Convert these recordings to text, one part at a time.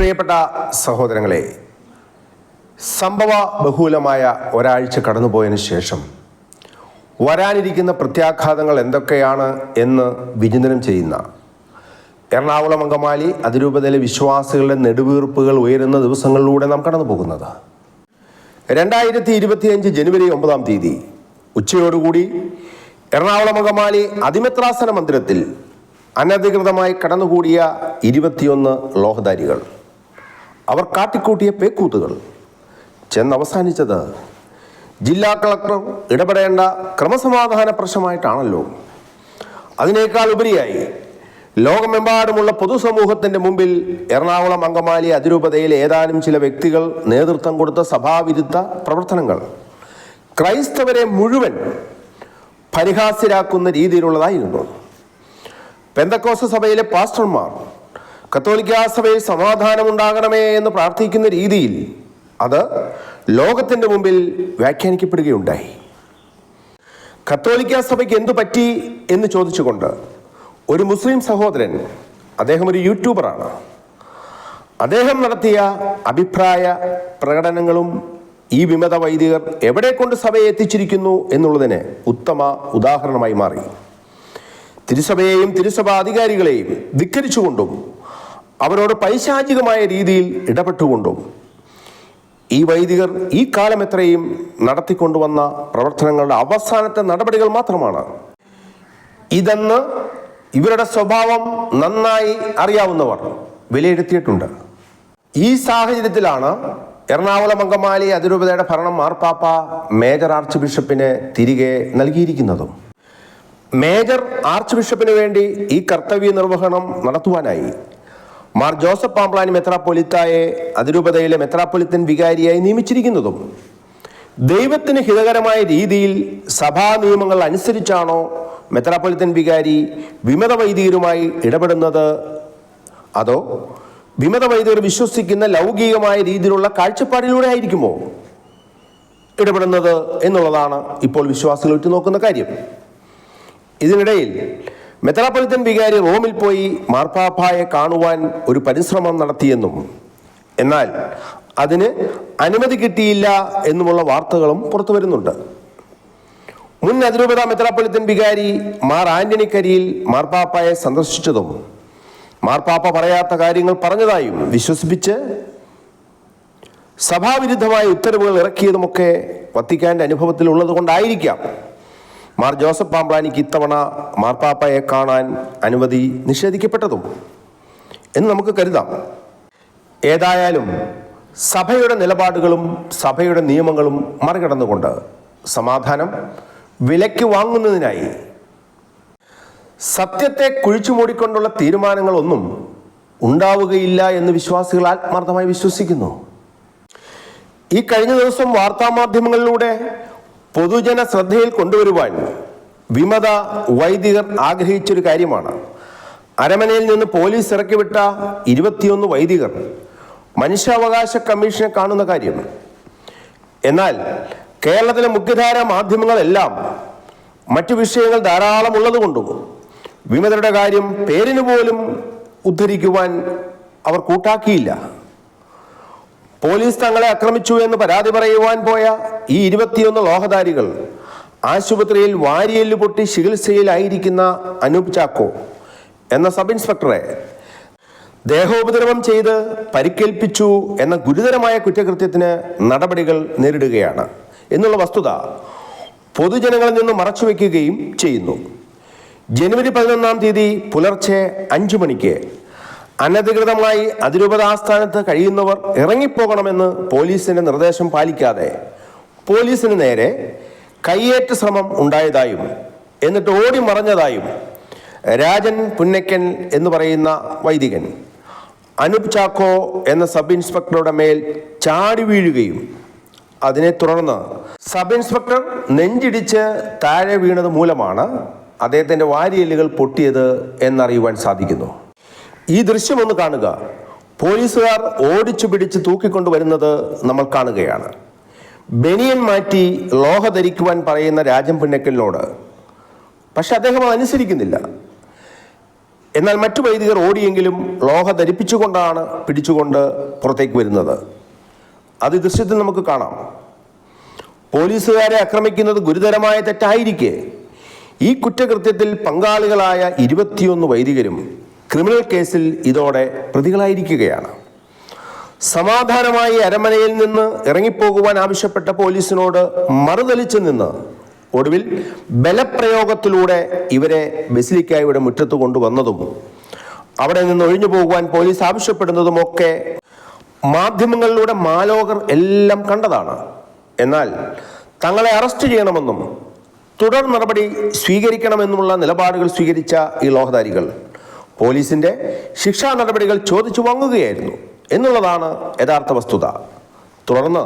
പ്രിയപ്പെട്ട സഹോദരങ്ങളെ സംഭവ ബഹുലമായ ഒരാഴ്ച കടന്നുപോയതിനു ശേഷം വരാനിരിക്കുന്ന പ്രത്യാഘാതങ്ങൾ എന്തൊക്കെയാണ് എന്ന് വിചിന്തനം ചെയ്യുന്ന എറണാകുളം അങ്കമാലി അതിരൂപതയിലെ വിശ്വാസികളുടെ നെടുവീർപ്പുകൾ ഉയരുന്ന ദിവസങ്ങളിലൂടെ നാം കടന്നു പോകുന്നത് രണ്ടായിരത്തി ഇരുപത്തിയഞ്ച് ജനുവരി ഒമ്പതാം തീയതി ഉച്ചയോടുകൂടി എറണാകുളം അങ്കമാലി അതിമെത്രാസന മന്ദിരത്തിൽ അനധികൃതമായി കടന്നുകൂടിയ ഇരുപത്തിയൊന്ന് ലോഹധാരികൾ അവർ കാട്ടിക്കൂട്ടിയ പേക്കൂത്തുകൾ. ചെന്ന് അവസാനിച്ചത് ജില്ലാ കളക്ടർ ഇടപെടേണ്ട ക്രമസമാധാന പ്രശ്നമായിട്ടാണല്ലോ. അതിനേക്കാൾ ഉപരിയായി ലോകമെമ്പാടുമുള്ള പൊതുസമൂഹത്തിന്റെ മുമ്പിൽ എറണാകുളം അങ്കമാലി അതിരൂപതയിൽ ഏതാനും ചില വ്യക്തികൾ നേതൃത്വം കൊടുത്ത സഭാവിരുദ്ധ പ്രവർത്തനങ്ങൾ. ക്രൈസ്തവരെ മുഴുവൻ പരിഹാസ്യരാക്കുന്ന രീതിയിലുള്ളതായിരുന്നു. പെന്തക്കോസ സഭയിലെ പാസ്റ്റർമാർ കത്തോലിക്ക സഭയിൽ സമാധാനമുണ്ടാകണമേ എന്ന് പ്രാർത്ഥിക്കുന്ന രീതിയിൽ അത് ലോകത്തിന്റെ മുമ്പിൽ വ്യാഖ്യാനിക്കപ്പെടുകയുണ്ടായി. കത്തോലിക്ക സഭയ്ക്ക് എന്തു പറ്റി എന്ന് ചോദിച്ചുകൊണ്ട് ഒരു മുസ്ലിം സഹോദരൻ അദ്ദേഹം ഒരു യൂട്യൂബറാണ്. അദ്ദേഹം നടത്തിയ അഭിപ്രായ പ്രകടനങ്ങളും ഈ വിമത വൈദികർ എവിടെ കൊണ്ട് സഭയെ എത്തിച്ചിരിക്കുന്നു എന്നുള്ളതിന് ഉത്തമ ഉദാഹരണമായി മാറി. തിരുസഭയെയും തിരുസഭ അധികാരികളെയും ധിക്കരിച്ചുകൊണ്ടും അവരോട് പൈശാചികമായ രീതിയിൽ ഇടപെട്ടുകൊണ്ടും ഈ വൈദികർ ഈ കാലം എത്രയും നടത്തിക്കൊണ്ടുവന്ന പ്രവർത്തനങ്ങളുടെ അവസാനത്തെ നടപടികൾ മാത്രമാണ്. ഇതെന്ന് ഇവരുടെ സ്വഭാവം നന്നായി അറിയാവുന്നവർ വിലയിരുത്തിയിട്ടുണ്ട്. ഈ സാഹചര്യത്തിലാണ് എറണാകുളം അങ്കമാലി അതിരൂപതയുടെ ഭരണം മാർപ്പാപ്പ മേജർ ആർച്ച് ബിഷപ്പിന് തിരികെ നൽകിയിരിക്കുന്നതും. മേജർ ആർച്ച് ബിഷപ്പിന് വേണ്ടി ഈ കർത്തവ്യ നിർവഹണം നടത്തുവാനായി മാർ ജോസഫ് പാമ്പ്ലാനി മെത്രാപ്പൊലിത്തായെ അതിരൂപതയിലെ മെത്രാപ്പൊലിത്തൻ വികാരിയായി നിയമിച്ചിരിക്കുന്നതും ദൈവത്തിന് ഹിതകരമായ രീതിയിൽ സഭാ നിയമങ്ങൾ അനുസരിച്ചാണോ മെത്രാപ്പൊലിത്തൻ വികാരി വിമത വൈദികരുമായി ഇടപെടുന്നത്? അതോ വിമത വൈദികർ വിശ്വസിക്കുന്ന ലൗകികമായ രീതിയിലുള്ള കാഴ്ചപ്പാടിലൂടെ ആയിരിക്കുമോ ഇടപെടുന്നത് എന്നുള്ളതാണ് ഇപ്പോൾ വിശ്വാസികൾ ഉറ്റുനോക്കുന്ന കാര്യം. ഇതിനിടയിൽ മെത്രാപ്പൊലിത്തൻ വികാരി റോമിൽ പോയി മാർപ്പാപ്പായെ കാണുവാൻ ഒരു പരിശ്രമം നടത്തിയെന്നും എന്നാൽ അതിന് അനുമതി കിട്ടിയില്ല എന്നുമുള്ള വാർത്തകളും പുറത്തു വരുന്നുണ്ട്. മുൻ അതിരൂപത മെത്രാപ്പൊലിത്തൻ വികാരി മാർ ആന്റണി കരിയിൽ മാർപ്പാപ്പായെ സന്ദർശിച്ചതും മാർപ്പാപ്പ പറയാത്ത കാര്യങ്ങൾ പറഞ്ഞതായും വിശ്വസിപ്പിച്ച് സഭാവിരുദ്ധമായ ഉത്തരവുകൾ ഇറക്കിയതുമൊക്കെ വത്തിക്കാന്റെ അനുഭവത്തിൽ ഉള്ളത് കൊണ്ടായിരിക്കാം മാർ ജോസഫ് പാമ്പ്ലാനിക്ക് ഇത്തവണ മാർപ്പാപ്പയെ കാണാൻ അനുമതി നിഷേധിക്കപ്പെട്ടതും എന്ന് നമുക്ക് കരുതാം. ഏതായാലും സഭയുടെ നിലപാടുകളും സഭയുടെ നിയമങ്ങളും മറികടന്നുകൊണ്ട് സമാധാനം വിലയ്ക്ക് വാങ്ങുന്നതിനായി സത്യത്തെ കുഴിച്ചു മൂടിക്കൊണ്ടുള്ള തീരുമാനങ്ങളൊന്നും ഉണ്ടാവുകയില്ല എന്ന് വിശ്വാസികൾ ആത്മാർത്ഥമായി വിശ്വസിക്കുന്നു. ഈ കഴിഞ്ഞ ദിവസം വാർത്താമാധ്യമങ്ങളിലൂടെ പൊതുജന ശ്രദ്ധയിൽ കൊണ്ടുവരുവാൻ വിമത വൈദികർ ആഗ്രഹിച്ചൊരു കാര്യമാണ്. അരമനയിൽ നിന്ന് പോലീസ് ഇറക്കിവിട്ട ഇരുപത്തിയൊന്ന് വൈദികർ മനുഷ്യാവകാശ കമ്മീഷനെ കാണുന്ന കാര്യം. എന്നാൽ കേരളത്തിലെ മുഖ്യധാര മാധ്യമങ്ങളെല്ലാം മറ്റു വിഷയങ്ങൾ ധാരാളം ഉള്ളതുകൊണ്ടും വിമതരുടെ കാര്യം പേരിന് പോലും ഉദ്ധരിക്കുവാൻ അവർ കൂട്ടാക്കിയില്ല. പോലീസ് തങ്ങളെ ആക്രമിച്ചു എന്ന് പരാതി പറയുവാൻ പോയ ഈ ഇരുപത്തിയൊന്ന് ലോഹധാരികൾ ആശുപത്രിയിൽ വാരിയെല്ല് പൊട്ടി ചികിത്സയിലായിരിക്കുന്ന അനൂപ് ചാക്കോ എന്ന സബ് ഇൻസ്പെക്ടറെ ദേഹോപദ്രവം ചെയ്ത് പരിക്കേൽപ്പിച്ചു എന്ന ഗുരുതരമായ കുറ്റകൃത്യത്തിന് നടപടികൾ നേരിടുകയാണ് എന്നുള്ള വസ്തുത പൊതുജനങ്ങളിൽ നിന്ന് മറച്ചുവെക്കുകയും ചെയ്യുന്നു. ജനുവരി പതിനൊന്നാം തീയതി പുലർച്ചെ അഞ്ചു മണിക്ക് അനധികൃതമായി അതിരൂപതാസ്ഥാനത്ത് കഴിയുന്നവർ ഇറങ്ങിപ്പോകണമെന്ന് പോലീസിന്റെ നിർദ്ദേശം പാലിക്കാതെ പോലീസിന് നേരെ കയ്യേറ്റ ശ്രമം ഉണ്ടായതായും എന്നിട്ട് ഓടി മറഞ്ഞതായും രാജൻ പുന്നക്കൻ എന്ന് പറയുന്ന വൈദികൻ അനൂപ് ചാക്കോ എന്ന സബ് ഇൻസ്പെക്ടറുടെ മേൽ ചാടി വീഴുകയും അതിനെ തുടർന്ന് സബ് ഇൻസ്പെക്ടർ നെഞ്ചിടിച്ച് താഴെ വീണത് മൂലമാണ് അദ്ദേഹത്തിന്റെ വാരിയെല്ലുകൾ പൊട്ടിയത് എന്നറിയുവാൻ സാധിക്കുന്നു. ഈ ദൃശ്യം ഒന്ന് കാണുക. പോലീസുകാർ ഓടിച്ചു പിടിച്ച് തൂക്കിക്കൊണ്ടുവരുന്നത് നമ്മൾ കാണുകയാണ്. ബനിയൻ മാറ്റി ലോഹ ധരിക്കുവാൻ പറയുന്ന രാജൻ പുന്നക്കലിനോട് പക്ഷെ അദ്ദേഹം അതനുസരിക്കുന്നില്ല എന്നാൽ മറ്റു വൈദികർ ഓടിയെങ്കിലും ലോഹ ധരിപ്പിച്ചുകൊണ്ടാണ് പിടിച്ചുകൊണ്ട് പുറത്തേക്ക് വരുന്നത്. അത് ദൃശ്യത്തിൽ നമുക്ക് കാണാം. പോലീസുകാരെ ആക്രമിക്കുന്നത് ഗുരുതരമായ തെറ്റായിരിക്കെ. ഈ കുറ്റകൃത്യത്തിൽ പങ്കാളികളായ ഇരുപത്തിയൊന്ന് വൈദികരും ക്രിമിനൽ കേസിൽ ഇതോടെ പ്രതികളായിരിക്കുകയാണ്. സമാധാനമായി അരമനയിൽ നിന്ന് ഇറങ്ങിപ്പോകുവാൻ ആവശ്യപ്പെട്ട പോലീസിനോട് മറുതലിച്ചു നിന്ന് ഒടുവിൽ ബലപ്രയോഗത്തിലൂടെ ഇവരെ ബസിലിക്കായുടെ മുറ്റത്ത് കൊണ്ടുവന്നതും അവിടെ നിന്ന് ഒഴിഞ്ഞു പോകുവാൻ പോലീസ് ആവശ്യപ്പെടുന്നതുമൊക്കെ മാധ്യമങ്ങളിലൂടെ മാലോകർ എല്ലാം കണ്ടതാണ്. എന്നാൽ തങ്ങളെ അറസ്റ്റ് ചെയ്യണമെന്നും തുടർ നടപടി സ്വീകരിക്കണമെന്നുമുള്ള നിലപാടുകൾ സ്വീകരിച്ച ഈ ലോഹധാരികൾ പോലീസിന്റെ ശിക്ഷാ നടപടികൾ ചോദിച്ചു വാങ്ങുകയായിരുന്നു എന്നുള്ളതാണ് യഥാർത്ഥ വസ്തുത. തുടർന്ന്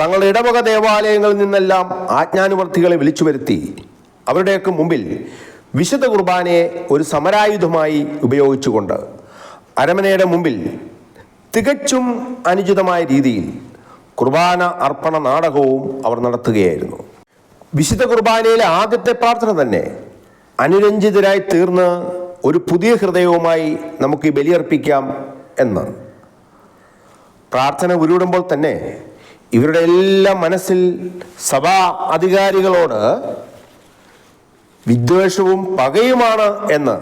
തങ്ങളുടെ ഇടവക ദേവാലയങ്ങളിൽ നിന്നെല്ലാം ആജ്ഞാനുവർത്തികളെ വിളിച്ചു വരുത്തി. അവരുടെയൊക്കെ മുമ്പിൽ വിശുദ്ധ കുർബാനയെ ഒരു സമരായുധമായി ഉപയോഗിച്ചുകൊണ്ട് അരമനയുടെ മുമ്പിൽ തികച്ചും അനുചിതമായ രീതിയിൽ കുർബാന അർപ്പണ നാടകവും അവർ നടത്തുകയായിരുന്നു. വിശുദ്ധ കുർബാനയിലെ ആദ്യത്തെ പ്രാർത്ഥന തന്നെ അനുരഞ്ജിതരായി തീർന്ന് ഒരു പുതിയ ഹൃദയവുമായി നമുക്ക് ബലിയർപ്പിക്കാം എന്ന്. പ്രാർത്ഥന ഉരുവിടുമ്പോൾ തന്നെ ഇവരുടെ എല്ലാം മനസ്സിൽ സഭാ അധികാരികളോട് വിദ്വേഷവും പകയുമാണ് എന്ന്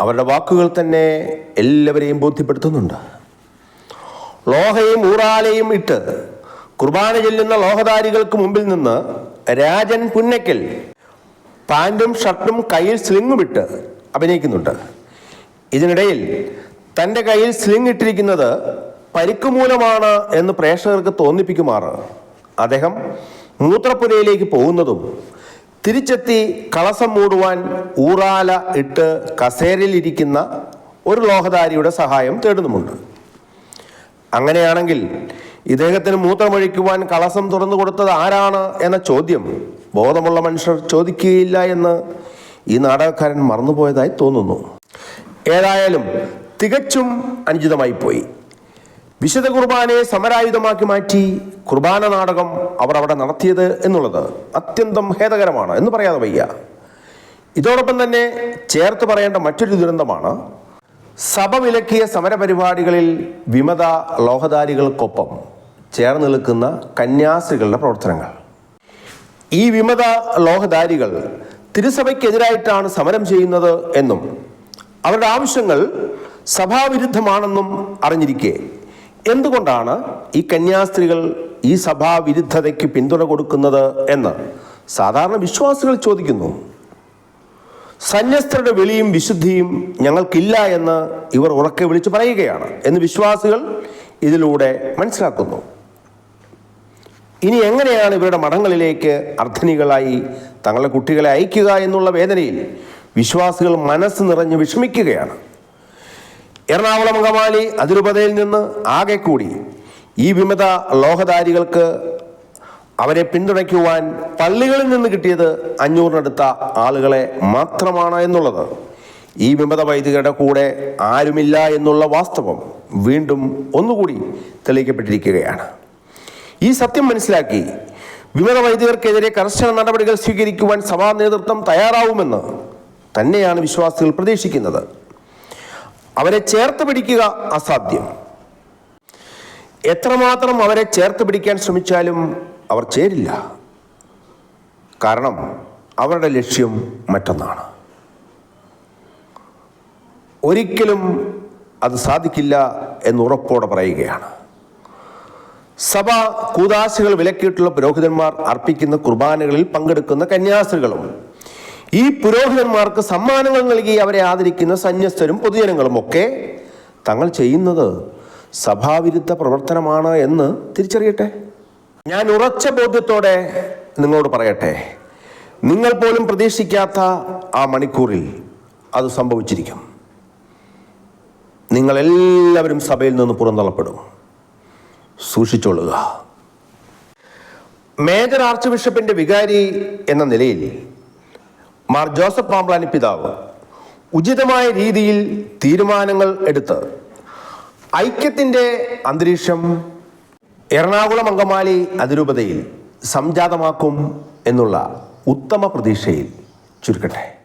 അവരുടെ വാക്കുകൾ തന്നെ എല്ലാവരെയും ബോധ്യപ്പെടുത്തുന്നുണ്ട്. ലോഹയും ഊറാലയും ഇട്ട് കുർബാന ചെല്ലുന്ന ലോഹധാരികൾക്ക് മുമ്പിൽ നിന്ന് രാജൻ പുന്നയ്ക്കൽ പാന്റും ഷർട്ടും കയ്യിൽ സ്ലിങ്ങും ഇട്ട് അഭിനയിക്കുന്നുണ്ട്. ഇതിനിടയിൽ തന്റെ കയ്യിൽ സ്ലിംഗ് ഇട്ടിരിക്കുന്നത് പരിക്ക് മൂലമാണ് എന്ന് പ്രേക്ഷകർക്ക് തോന്നിപ്പിക്കുമാറ്. അദ്ദേഹം മൂത്രപ്പുരയിലേക്ക് പോകുന്നതും തിരിച്ചെത്തി കളസം മൂടുവാൻ ഊറാല ഇട്ട് കസേരയിലിരിക്കുന്ന ഒരു ലോഹധാരിയുടെ സഹായം തേടുന്നുമുണ്ട്. അങ്ങനെയാണെങ്കിൽ ഇദ്ദേഹത്തിന് മൂത്രമൊഴിക്കുവാൻ കളസം തുറന്നു കൊടുത്തത് ആരാണ് എന്ന ചോദ്യം ബോധമുള്ള മനുഷ്യർ ചോദിക്കുകയില്ല എന്ന് ഈ നാടകക്കാരൻ മറന്നുപോയതായി തോന്നുന്നു. ഏതായാലും തികച്ചും അനുചിതമായി പോയി വിശുദ്ധ കുർബാനയെ സമരായുധമാക്കി മാറ്റി കുർബാന നാടകം അവർ അവിടെ നടത്തിയത് എന്നുള്ളത് അത്യന്തം ഖേദകരമാണ് എന്ന് പറയാതെ വയ്യ. ഇതോടൊപ്പം തന്നെ ചേർത്ത് പറയേണ്ട മറ്റൊരു ദുരന്തമാണ്. സഭ വിലക്കിയ സമരപരിപാടികളിൽ വിമത ലോഹധാരികൾക്കൊപ്പം ചേർന്ന് നിൽക്കുന്ന കന്യാസ്ത്രീകളുടെ പ്രവർത്തനങ്ങൾ. ഈ വിമത ലോഹധാരികൾ തിരുസഭയ്ക്കെതിരായിട്ടാണ് സമരം ചെയ്യുന്നത് എന്നും അവരുടെ ആവശ്യങ്ങൾ സഭാവിരുദ്ധമാണെന്നും അറിഞ്ഞിരിക്കെ. എന്തുകൊണ്ടാണ് ഈ കന്യാസ്ത്രീകൾ ഈ സഭാവിരുദ്ധതയ്ക്ക് പിന്തുണ കൊടുക്കുന്നത് എന്ന് സാധാരണ വിശ്വാസികൾ ചോദിക്കുന്നു. സന്യസ്തരുടെ വെളിയും വിശുദ്ധിയും ഞങ്ങൾക്കില്ല എന്ന് ഇവർ ഉറക്കെ വിളിച്ചു പറയുകയാണ് എന്ന് വിശ്വാസികൾ ഇതിലൂടെ മനസ്സിലാക്കുന്നു. ഇനി എങ്ങനെയാണ് ഇവരുടെ മഠങ്ങളിലേക്ക് അർദ്ധനികളായി തങ്ങളുടെ കുട്ടികളെ അയക്കുക എന്നുള്ള വേദനയിൽ വിശ്വാസികൾ മനസ്സ് നിറഞ്ഞ് വിഷമിക്കുകയാണ്. എറണാകുളം അങ്കമാലി അതിരൂപതയിൽ നിന്ന് ആകെ കൂടി ഈ വിമത ലോഹധാരികൾക്ക് അവരെ പിന്തുണയ്ക്കുവാൻ പള്ളികളിൽ നിന്ന് കിട്ടിയത് അഞ്ഞൂറിനടുത്ത ആളുകളെ മാത്രമാണ് എന്നുള്ളത്. ഈ വിമത വൈദികരുടെ കൂടെ ആരുമില്ല എന്നുള്ള വാസ്തവം വീണ്ടും ഒന്നുകൂടി തെളിയിക്കപ്പെട്ടിരിക്കുകയാണ്. ഈ സത്യം മനസ്സിലാക്കി. വിമത വൈദികർക്കെതിരെ കർശന നടപടികൾ സ്വീകരിക്കുവാൻ സഭാ നേതൃത്വം തയ്യാറാവുമെന്ന് തന്നെയാണ് വിശ്വാസികൾ പ്രതീക്ഷിക്കുന്നത്. അവരെ ചേർത്ത് പിടിക്കുക അസാധ്യം. എത്രമാത്രം അവരെ ചേർത്ത് പിടിക്കാൻ ശ്രമിച്ചാലും അവർ ചേരില്ല. കാരണം അവരുടെ ലക്ഷ്യം മറ്റൊന്നാണ്. ഒരിക്കലും അത് സാധിക്കില്ല എന്ന് ഉറപ്പോടെ പറയുകയാണ്. സഭ കൂതാശകൾ വിലക്കിയിട്ടുള്ള പുരോഹിതന്മാർ അർപ്പിക്കുന്ന കുർബാനകളിൽ പങ്കെടുക്കുന്ന കന്യാസ്ത്രീകളും. ഈ പുരോഹിതന്മാർക്ക് സമ്മാനങ്ങൾ നൽകി അവരെ ആദരിക്കുന്ന സന്യസ്തരും പൊതുജനങ്ങളും ഒക്കെ തങ്ങൾ ചെയ്യുന്നത് സഭാവിരുദ്ധ പ്രവർത്തനമാണ് എന്ന് തിരിച്ചറിയട്ടെ? ഞാൻ ഉറച്ച ബോധ്യത്തോടെ നിങ്ങളോട് പറയട്ടെ. നിങ്ങൾ പോലും പ്രതീക്ഷിക്കാത്ത ആ മണിക്കൂറിൽ അത് സംഭവിച്ചിരിക്കും. നിങ്ങളെല്ലാവരും സഭയിൽ നിന്ന് പുറന്തള്ളപ്പെടും. സൂക്ഷിച്ചോളുക. മേജർ ആർച്ച് ബിഷപ്പിന്റെ വികാരി എന്ന നിലയിൽ മാർ ജോസഫ് പാമ്പ്ലാനി പിതാവ് ഉചിതമായ രീതിയിൽ തീരുമാനങ്ങൾ എടുത്ത് ഐക്യത്തിന്റെ അന്തരീക്ഷം എറണാകുളം അങ്കമാലി അതിരൂപതയിൽ സംജാതമാക്കും എന്നുള്ള ഉത്തമ പ്രതീക്ഷയിൽ ചുരുക്കട്ടെ.